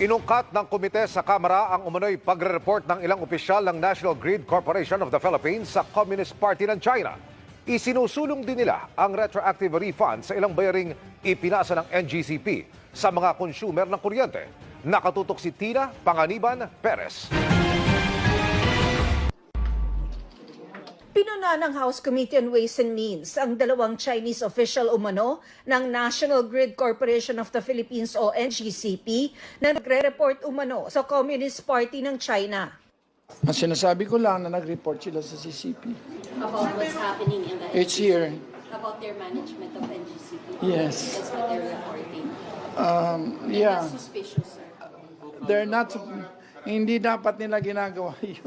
Inungkat ng komite sa Kamara ang umano'y pagre-report ng ilang opisyal ng National Grid Corporation of the Philippines sa Communist Party ng China. Isinusulong din nila ang retroactive refund sa ilang bayaring ipinasa ng NGCP sa mga consumer ng kuryente. Nakatutok si Tina Panganiban Perez. Pinuna ng House Committee on Ways and Means ang dalawang Chinese official umano ng National Grid Corporation of the Philippines o NGCP na nagre-report umano sa Communist Party ng China. Ang sinasabi ko lang na nag-report sila sa CCP. about what's happening in the It's here. about their management of NGCP. Yes. That's what they're reporting. Um, yeah, That's suspicious, sir. they're not, hindi dapat nila ginagawa yun.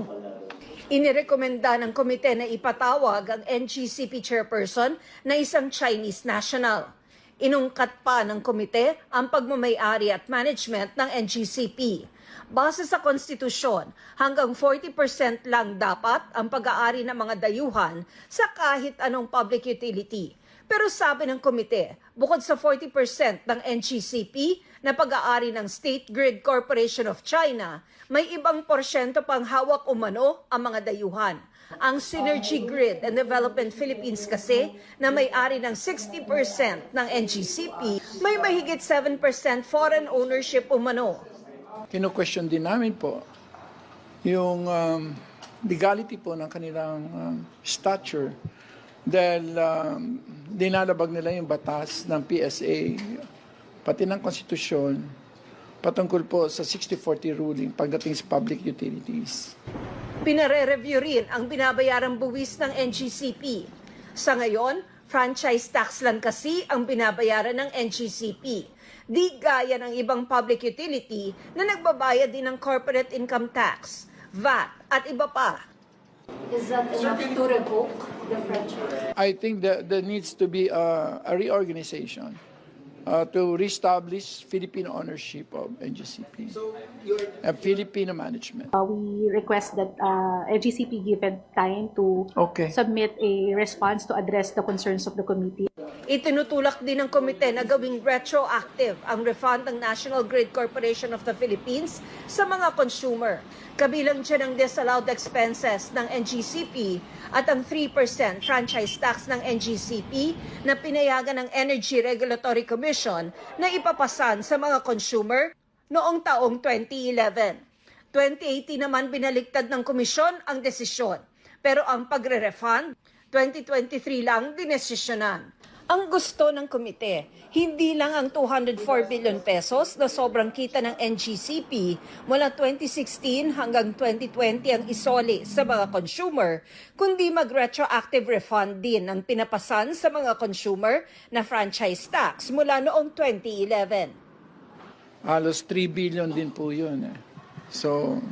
Inirekomenda ng komite na ipatawag ang NGCP chairperson na isang Chinese national. Inungkat pa ng komite ang pagmamayari at management ng NGCP. Base sa konstitusyon, hanggang 40% lang dapat ang pag-aari ng mga dayuhan sa kahit anong public utility. Pero sabi ng komite, bukod sa 40% ng NGCP na pag-aari ng State Grid Corporation of China, may ibang porsyento pang hawak umano ang mga dayuhan. Ang Synergy Grid and Development Philippines kasi na may-ari ng 60% ng NGCP, may mahigit 7% foreign ownership umano. Kino-question din namin po yung um, legality po ng kanilang um, stature dahil um, dinalabag nila yung batas ng PSA pati ng konstitusyon patungkol po sa 60-40 ruling pagdating sa public utilities. Pinare-review rin ang binabayarang buwis ng NGCP. Sa ngayon, franchise tax lang kasi ang binabayaran ng NGCP. Di gaya ng ibang public utility na nagbabayad din ng corporate income tax, VAT at iba pa. Is that enough to revoke the franchise? I think that there needs to be a, a reorganization uh, to reestablish Filipino ownership of NGCP. a Filipino management. Uh, we request that uh, LGCP given time to Okay. submit a response to address the concerns of the committee. Itinutulak din ng komite na gawing retroactive ang refund ng National Grid Corporation of the Philippines sa mga consumer. Kabilang dyan ang disallowed expenses ng NGCP at ang 3% franchise tax ng NGCP na pinayagan ng Energy Regulatory Commission na ipapasan sa mga consumer noong taong 2011. 2018 naman binaliktad ng komisyon ang desisyon. Pero ang pagre-refund, 2023 lang dinesisyonan. Ang gusto ng komite, hindi lang ang 204 billion pesos na sobrang kita ng NGCP mula 2016 hanggang 2020 ang isoli sa mga consumer, kundi mag-retroactive refund din ang pinapasan sa mga consumer na franchise tax mula noong 2011. Halos 3 billion din po yun. Eh. So,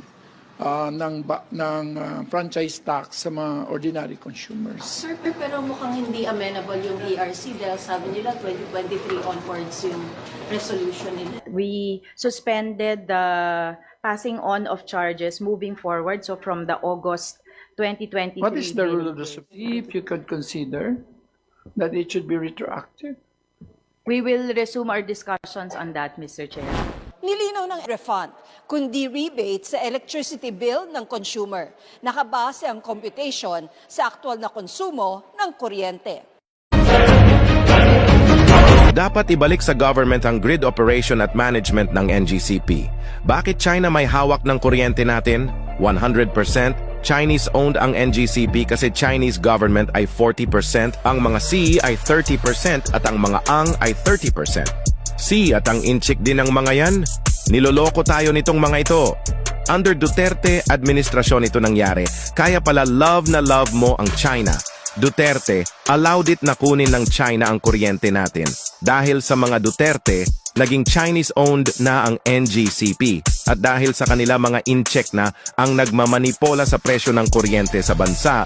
uh, ng, ba, ng uh, franchise tax sa mga ordinary consumers. Sir, pero mukhang hindi amenable yung ERC dahil sabi nila 2023 onwards yung resolution nila. we suspended the passing on of charges moving forward. So from the August 2023. What is the rule of the Supreme? If you could consider that it should be retroactive. We will resume our discussions on that, Mr. Chair. Nilinaw ng refund, kundi rebate sa electricity bill ng consumer. Nakabase ang computation sa aktual na konsumo ng kuryente. Dapat ibalik sa government ang grid operation at management ng NGCP. Bakit China may hawak ng kuryente natin? 100% Chinese-owned ang NGCP kasi Chinese government ay 40%, ang mga C ay 30% at ang mga ANG ay 30%. C at ang inchik din ng mga yan? Niloloko tayo nitong mga ito. Under Duterte, administrasyon ito nangyari. Kaya pala love na love mo ang China. Duterte, allowed it na kunin ng China ang kuryente natin. Dahil sa mga Duterte, naging Chinese-owned na ang NGCP. At dahil sa kanila mga in-check na ang nagmamanipola sa presyo ng kuryente sa bansa,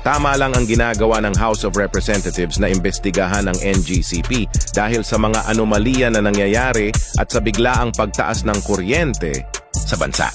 Tama lang ang ginagawa ng House of Representatives na imbestigahan ng NGCP dahil sa mga anomalya na nangyayari at sa biglaang pagtaas ng kuryente sa bansa.